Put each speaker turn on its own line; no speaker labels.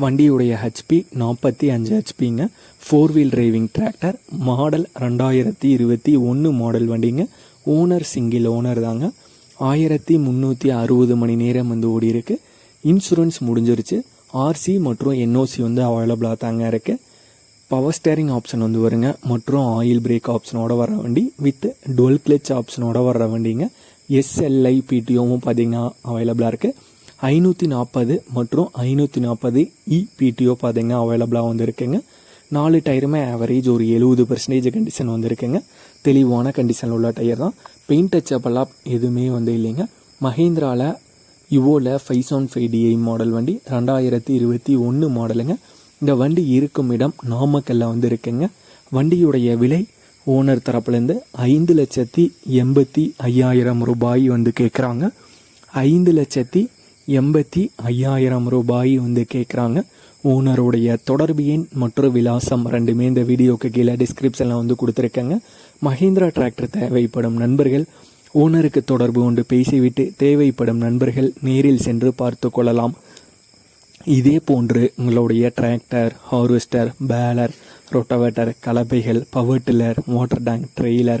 வண்டியுடைய ஹெச்பி நாற்பத்தி அஞ்சு ஹெச்பிங்க four wheel driving tractor model ரெண்டாயிரத்தி இருபத்தி ஒன்று மாடல் வண்டிங்க. ஓனர் சிங்கிள் ஓனர் தாங்க. ஆயிரத்தி முந்நூற்றி அறுபது மணி நேரம் வந்து ஓடி இருக்கு இன்சூரன்ஸ் முடிஞ்சிருச்சு ஆர்சி மற்றும் என்ஓசி வந்து அவைலபிளாக தாங்க இருக்குது பவர் ஸ்டேரிங் ஆப்ஷன் வந்து வருங்க. மற்றும் ஆயில் பிரேக் ஆப்ஷனோட வர வண்டி வித் டுவெல் கிளச் ஆப்ஷனோட வர வண்டிங்க. எஸ்எல்ஐ பிடிஓவும் பார்த்தீங்கன்னா அவைலபிளாக இருக்குது ஐநூற்றி நாற்பது மற்றும் ஐநூற்றி நாற்பது இ பிடிஓ பார்த்தீங்கன்னா அவைலபிளாக வந்துருக்குங்க. நாலு டயருமே ஆவரேஜ் ஒரு எழுபது பர்சன்டேஜ் கண்டிஷன் வந்திருக்குங்க. தெளிவான கண்டிஷனில் உள்ள டயர் தான். பெயிண்ட் டச்சப்பெல்லாம் எதுவுமே வந்து இல்லைங்க. மஹேந்திராவில் இவோவில் five seven five DI model வண்டி ரெண்டாயிரத்தி இருபத்தி ஒன்று மாடலுங்க இந்த வண்டி இருக்கும் இடம் நாமக்கல்ல வந்து இருக்குங்க வண்டியுடைய விலை ஓனர் தரப்புலேருந்து ஐந்து லட்சத்தி எண்பத்தி ஐயாயிரம் ரூபாய் வந்து கேட்குறாங்க ஐந்து லட்சத்தி எண்பத்தி ஐயாயிரம் ரூபாய் வந்து கேட்குறாங்க ஓனருடைய தொடர்பு எண் மற்றும் விலாசம் ரெண்டுமே இந்த வீடியோக்கு கீழே டிஸ்கிரிப்ஷனில் வந்து கொடுத்துருக்கேங்க. மஹேந்திரா டிராக்டர் தேவைப்படும் நண்பர்கள் ஓனருக்கு தொடர்பு கொண்டு பேசிவிட்டு தேவைப்படும் நண்பர்கள் நேரில் சென்று பார்த்து கொள்ளலாம். இதே போன்று உங்களுடைய tractor harvester baler rotavator கலப்பைகள் power tiller water tank trailer